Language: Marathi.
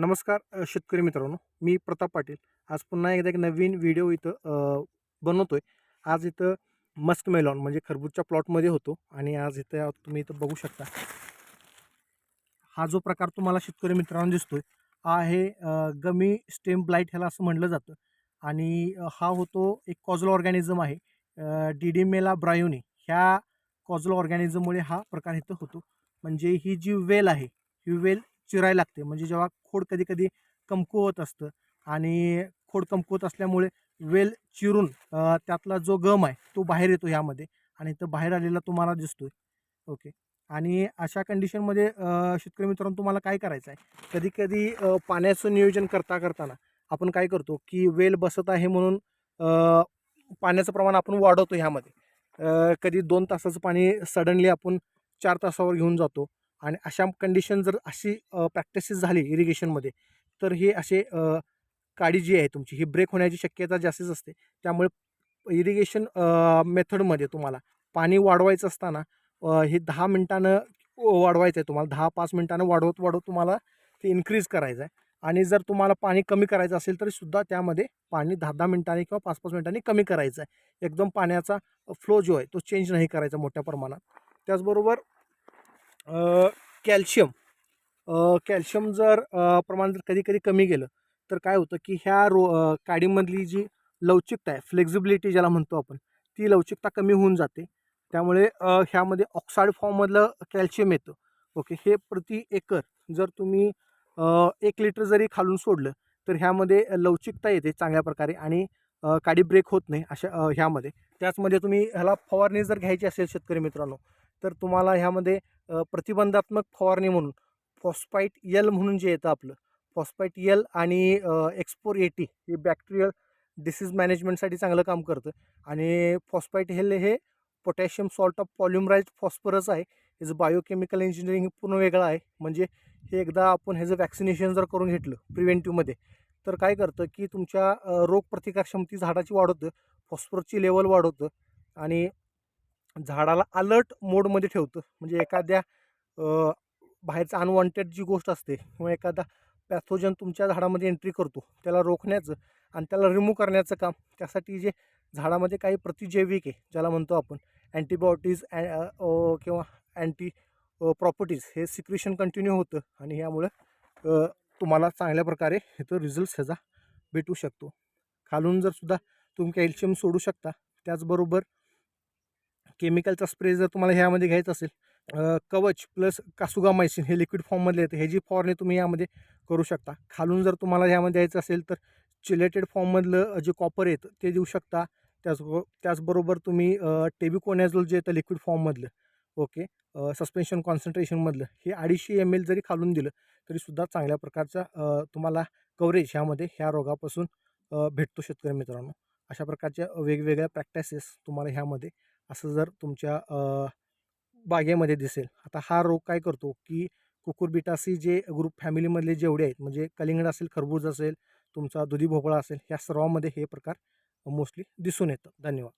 नमस्कार शेतकरी मित्रांनो मी प्रताप पाटील. आज पुन्हा एकदा एक नवीन व्हिडिओ इथं बनवतो आहे आज इथं मस्क मेलॉन म्हणजे खरबूजच्या प्लॉटमध्ये होतो आणि आज इथं तुम्ही इथं बघू शकता. हा जो प्रकार तुम्हाला शेतकरी मित्रांनो दिसतोय हा आहे गमी स्टेम ब्लाईट ह्याला असं म्हटलं जातं. आणि हा होतो एक कॉजल ऑर्गॅनिझम आहे डिडीमेला ब्रायोनी ह्या कॉजल ऑर्गॅनिझममुळे हा प्रकार इथं होतो. म्हणजे ही जी वेल आहे ही वेल चिरायला लागते. म्हणजे जेव्हा खोड कधी कधी कमकुवत असतं आणि खोड कमकुवत असल्यामुळे वेल चिरून त्यातला जो गम आहे तो बाहेर येतो ह्यामध्ये आणि तो बाहेर आलेला तुम्हाला दिसतोय. ओके. आणि अशा कंडिशनमध्ये शेतकरी मित्रांनो तुम्हाला काय करायचं आहे कधी कधी पाण्याचं नियोजन करता करताना आपण काय करतो की वेल बसत आहे म्हणून पाण्याचं प्रमाण आपण वाढवतो ह्यामध्ये. कधी दोन तासाचं पाणी सडनली आपण चार तासावर घेऊन जातो. आणि अशा कंडिशन जर अशी प्रॅक्टिसेस झाली इरिगेशनमध्ये तर हे असे काळी काडी जी आहे तुमची ही ब्रेक होण्याची शक्यता जास्तीच असते. त्यामुळे इरिगेशन मेथडमध्ये तुम्हाला पाणी वाढवायचं असताना हे दहा मिनटानं वाढवायचं आहे तुम्हाला दहा पाच मिनटानं वाढवत वाढवत तुम्हाला ते इन्क्रीज करायचं आहे आणि जर तुम्हाला पाणी कमी करायचं असेल तरी सुद्धा त्यामध्ये पाणी दहा दहा मिनटांनी किंवा पाच पाच मिनटांनी कमी करायचं आहे एकदम पाण्याचा फ्लो जो आहे तो चेंज नाही करायचा मोठ्या प्रमाणात. त्याचबरोबर कॅल्शियम. कॅल्शियम जर प्रमाण जर कधी कधी कमी गेलं तर काय होतं की ह्या रो काडीमधली जी लवचिकता आहे फ्लेक्झिबिलिटी ज्याला म्हणतो आपण ती लवचिकता कमी होऊन जाते. त्यामुळे ह्यामध्ये ऑक्साईड फॉर्ममधलं कॅल्शियम येतं. ओके हे प्रति एकर जर तुम्ही एक लिटर जरी खालून सोडलं तर ह्यामध्ये लवचिकता येते चांगल्या प्रकारे आणि काडी ब्रेक होत नाही अशा ह्यामध्ये. त्याचमध्ये तुम्ही ह्याला फवारणी जर घ्यायची असेल शेतकरी मित्रांनो तर तुम्हाला ह्यामध्ये प्रतिबंधात्मक फवारणी म्हणून फॉस्फाईट यल म्हणून जे येतं आपलं फॉस्फाईट यल आणि एक्सपोर एटी हे बॅक्टेरियल डिसीज मॅनेजमेंटसाठी चांगलं काम करतं. आणि फॉस्फाईट हेल हे potassium salt of polymerise phosphorus आहे. ह्याचं बायोकेमिकल इंजिनिअरिंग पूर्ण वेगळं आहे. म्हणजे हे एकदा आपण ह्याचं वॅक्सिनेशन जर करून घेतलं प्रिव्हेंटिव्हमध्ये तर काय करतं की तुमच्या रोगप्रतिकारक्षमती झाडाची वाढवतं फॉस्फरसची लेवल वाढवतं आणि झाडाला अलर्ट मोडमध्ये ठेवतं. म्हणजे एखाद्या बाहेरचं बाहेरचा अनवॉन्टेड जी गोष्ट असते किंवा एखादा पॅथोजन तुमच्या झाडामध्ये एंट्री करतो त्याला रोखण्याचं आणि त्याला रिमूव्ह करण्याचं काम त्यासाठी जे झाडामध्ये काही प्रतिजैविक आहे ज्याला म्हणतो आपण अँटीबायोटिक्स किंवा अँटी प्रॉपर्टीज हे सिक्रेशन कंटिन्यू होतं आणि यामुळं तुम्हाला चांगल्या प्रकारे ह्याचं रिझल्ट ह्याचा भेटू शकतो. खालून जर सुद्धा तुम्ही कॅल्शियम सोडू शकता त्याचबरोबर केमिकलचा स्प्रे जर तुम्हाला ह्यामध्ये घ्यायचा असेल कवच प्लस कासुगामायसिन हे लिक्विड फॉर्ममधले येतं ह्याची फॉरने तुम्ही यामध्ये करू शकता. खालून जर तुम्हाला ह्यामध्ये द्यायचं असेल तर चिलेटेड फॉर्ममधलं जे कॉपर येतं ते देऊ शकता. त्याच त्याचबरोबर तुम्ही टेबिकोनॅझोल जे येतं लिक्विड फॉर्ममधलं ओके सस्पेन्शन कॉन्सन्ट्रेशनमधलं हे अडीचशे एम एल जरी खालून दिलं तरीसुद्धा चांगल्या प्रकारचा तुम्हाला कव्हरेज ह्यामध्ये ह्या रोगापासून भेटतो शेतकरी मित्रांनो. अशा प्रकारच्या वेगवेगळ्या प्रॅक्टिसेस तुम्हाला ह्यामध्ये असं जर तुमच्या बागेमध्ये दिसेल. आता हा रोग काय करतो की कुकुरबिटासी जे ग्रुप फॅमिलीमधले जेवढे आहेत म्हणजे कलिंगड असेल खरबूज असेल तुमचा दुधी भोपळा असेल ह्या सर्वांमध्ये हे प्रकार मोस्टली दिसून येतं धन्यवाद.